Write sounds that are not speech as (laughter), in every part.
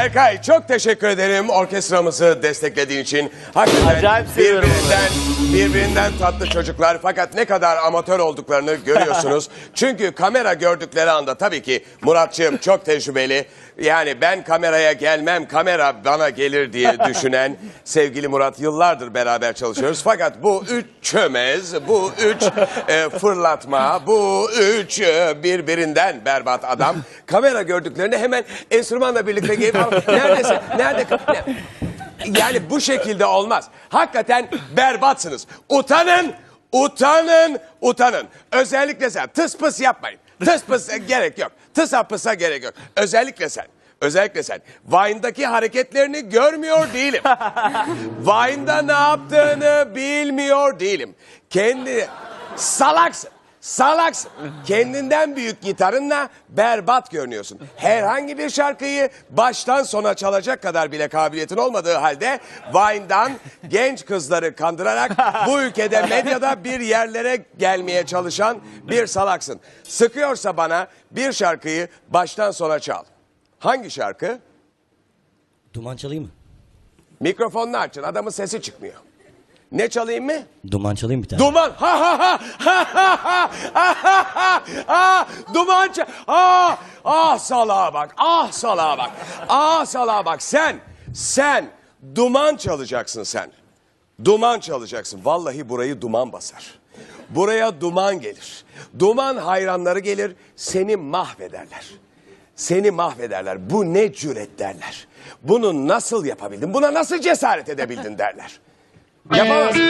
Berkay çok teşekkür ederim orkestramızı desteklediğin için. Hakikaten Acayip seviyorum birbirinden, birbirinden tatlı çocuklar fakat ne kadar amatör olduklarını görüyorsunuz. (laughs) Çünkü kamera gördükleri anda tabii ki Muratçığım çok tecrübeli. Yani ben kameraya gelmem, kamera bana gelir diye (laughs) düşünen sevgili Murat yıllardır beraber çalışıyoruz. Fakat bu üç çömez, bu üç e, fırlatma, bu üç e, birbirinden berbat adam kamera gördüklerinde hemen enstrümanla birlikte gelip (laughs) neredesin, nerede? Ne? Yani bu şekilde olmaz. Hakikaten berbatsınız. Utanın, utanın, utanın. Özellikle sen tıs pıs yapmayın. Tıs pıs gerek yok. Tısa pısa gerek yok. Özellikle sen. Özellikle sen. Vine'daki hareketlerini görmüyor değilim. Vine'da ne yaptığını bilmiyor değilim. Kendi salaksın. Salaksın. Kendinden büyük gitarınla berbat görünüyorsun. Herhangi bir şarkıyı baştan sona çalacak kadar bile kabiliyetin olmadığı halde Vine'dan genç kızları kandırarak bu ülkede medyada bir yerlere gelmeye çalışan bir salaksın. Sıkıyorsa bana bir şarkıyı baştan sona çal. Hangi şarkı? Duman çalayım mı? Mikrofonunu açın adamın sesi çıkmıyor. Ne çalayım mı? Duman çalayım bir tane. Duman. Ha ha ha. Ha ha ha. Ha ha ha. Ha. Duman. ça- Ah. Ah salağa bak. Ah salağa bak. Ah salağa bak. Sen. Sen. Duman çalacaksın sen. Duman çalacaksın. Vallahi burayı duman basar. Buraya duman gelir. Duman hayranları gelir. Seni mahvederler. Seni mahvederler. Bu ne cüret derler. Bunu nasıl yapabildin? Buna nasıl cesaret edebildin derler. Yapamazsın.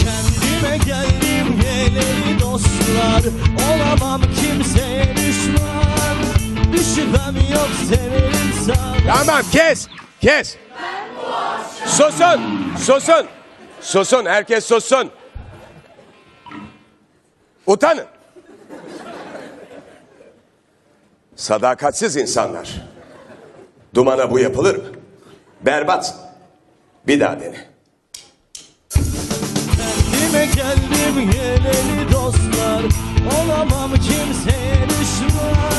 Kendime geldim geleli dostlar Olamam yok severim sana Tamam kes. Kes. Susun. Susun. Susun. Herkes susun. Utanın. Sadakatsiz insanlar. Dumana bu yapılır mı? Berbat. Bir daha dene. Kendime geldim geleli dostlar Olamam kimseye düşman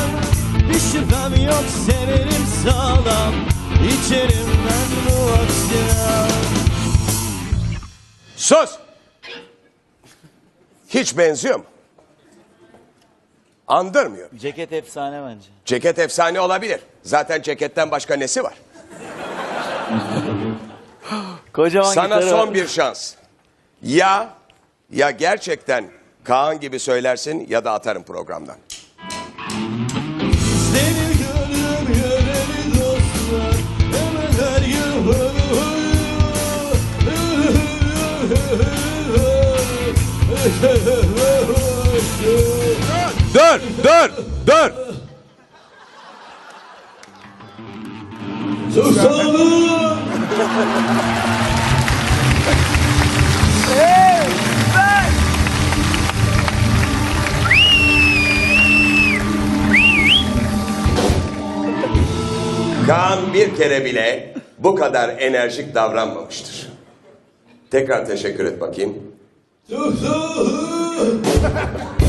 şüphem yok severim sağlam İçerim ben bu akşam Sus. Hiç benziyor mu? Andırmıyor. Ceket efsane bence. Ceket efsane olabilir. Zaten ceketten başka nesi var? Kocaman Sana gitarı son var. bir şans. Ya ya gerçekten Kaan gibi söylersin ya da atarım programdan. Dur, dur, dur. Susalım Kaan bir kere bile bu kadar enerjik davranmamıştır. Tekrar teşekkür et bakayım. Uh, uh.